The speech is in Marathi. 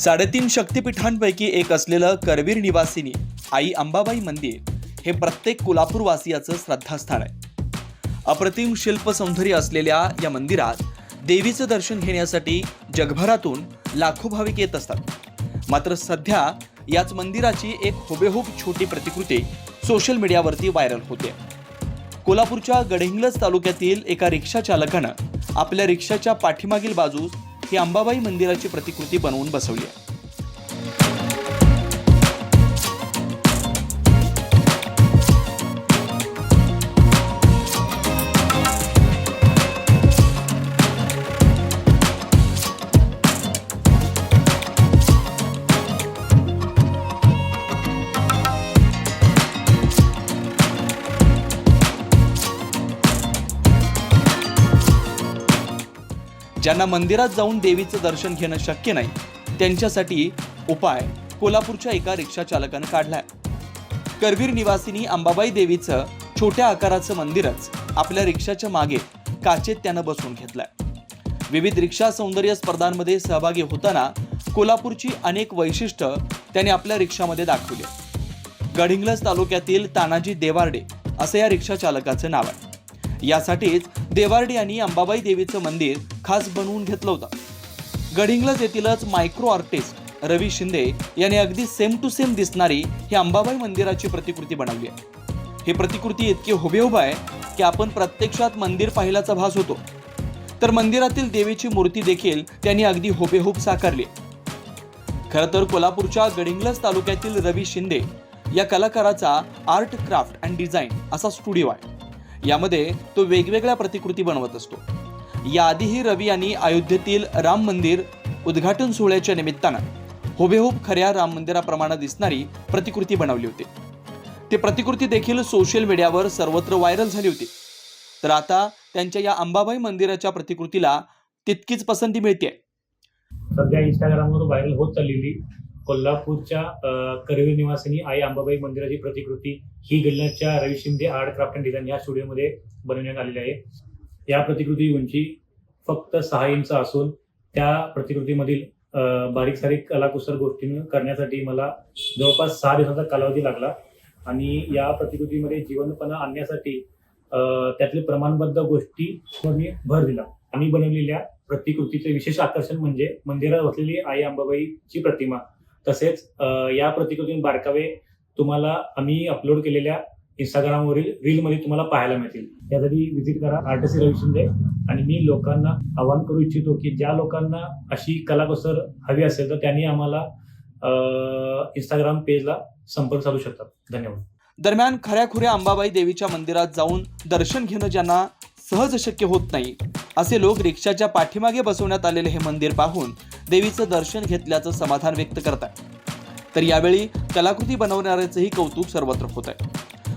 साडेतीन शक्तिपीठांपैकी एक असलेलं करवीर निवासिनी आई अंबाबाई मंदिर हे प्रत्येक कोल्हापूरवासियाचं श्रद्धास्थान आहे. अप्रतिम शिल्प सौंदर्य असलेल्या या मंदिरात देवीचं दर्शन घेण्यासाठी जगभरातून लाखो भाविक येत असतात. मात्र सध्या याच मंदिराची एक हुबेहूब छोटी प्रतिकृती सोशल मीडियावरती व्हायरल होते. कोल्हापूरच्या गडहिंग्लज तालुक्यातील एका रिक्षा चालकानं आपल्या रिक्षाच्या पाठीमागील बाजूस ही अंबाबाई मंदिराची प्रतिकृती बनवून बसवली आहे. ज्यांना मंदिरात जाऊन देवीचं दर्शन घेणं शक्य नाही त्यांच्यासाठी उपाय कोल्हापूरच्या एका रिक्षा चालकानं काढलाय. करवीर निवासिनी अंबाबाई देवीचं छोट्या आकाराचं मंदिरच आपल्या रिक्षाच्या मागे काचेत त्यानं बसवून घेतलंय. विविध रिक्षा सौंदर्य स्पर्धांमध्ये सहभागी होताना कोल्हापूरची अनेक वैशिष्ट्य त्याने आपल्या रिक्षामध्ये दाखवली गडिंग्लज तालुक्यातील तानाजी देवार्डे असं या रिक्षा चालकाचं नाव आहे. यासाठीच देवार्डे यांनी अंबाबाई देवीचं मंदिर खास बनवून घेतला होता. गडिंग्लज येथीलच मायक्रो आर्टिस्ट रवी शिंदे यांनी अगदी सेम टू सेम दिसणारी ही अंबाबाई मंदिराची प्रतिकृती बनवली आहे. ही प्रतिकृती इतकी हुबेहूब आहे की आपण प्रत्यक्षात मंदिर पाहिल्याचा भास होतो. तर मंदिरातील देवीची मूर्ती देखील त्यांनी अगदी हुबेहूब साकारली खरं तर कोल्हापूरच्या गडिंग्लज तालुक्यातील रवी शिंदे या कलाकाराचा आर्ट क्राफ्ट अँड डिझाईन असा स्टुडिओ आहे. यामध्ये तो वेगवेगळ्या प्रतिकृती बनवत असतो. याआधीही रवी यांनी अयोध्येतील राम मंदिर उद्घाटन सोहळ्याच्या निमित्तानं हुबेहूब खऱ्या राम मंदिराप्रमाणे दिसणारी प्रतिकृती बनवली होती. ती प्रतिकृती देखील सोशल मीडियावर सर्वत्र व्हायरल झाली होती. तर आता त्यांच्या या अंबाबाई मंदिराच्या प्रतिकृतीला तितकीच पसंती मिळते सध्या इंस्टाग्रामवर व्हायरल होत चाललेली कोल्हापूरच्या करवी करवीर निवासिनी आई अंबाबाई मंदिराची प्रतिकृती ही गिल्ल्याच्या Ravi Shinde art craft and design या स्टुडिओमध्ये बनवण्यात आलेली आहे. या प्रतिकृती उंची फक्त सहा इंच असून त्या प्रतिकृतीमधील बारीक सारीक कलाकुसर गोष्टी करण्यासाठी मला जवळपास सहा दिवसांचा कालावधी लागला. आणि या प्रतिकृतीमध्ये जीवनपणा आणण्यासाठी त्यातले प्रमाणबद्ध गोष्टी मी भर दिला. आम्ही बनवलेल्या प्रतिकृतीचे विशेष आकर्षण म्हणजे मंदिरात बसलेली आई अंबाबाईची प्रतिमा. तसेच या प्रतिकृतीने बारकावे तुम्हाला आम्ही अपलोड केलेल्या इंस्टाग्रामवरील रीलमध्ये तुम्हाला पाहायला मिळतील. त्यासाठी व्हिजिट करा आर्टिस्ट रवी शिंदे आणि मी लोकांना आवाहन करू इच्छितो की ज्या लोकांना अशी कलाकुसर हवी असेल तर त्यांनी आम्हाला इंस्टाग्राम पेजला संपर्क साधू शकतात. धन्यवाद. दरम्यान खऱ्याखुऱ्या अंबाबाई देवीच्या मंदिरात जाऊन दर्शन घेणं ज्यांना सहज शक्य होत नाही असे लोक रिक्षाच्या पाठीमागे बसवण्यात आलेले हे मंदिर पाहून देवीचं दर्शन घेतल्याचं समाधान व्यक्त करतात तर यावेळी कलाकृती बनवणाऱ्याचंही कौतुक सर्वत्र होत आहे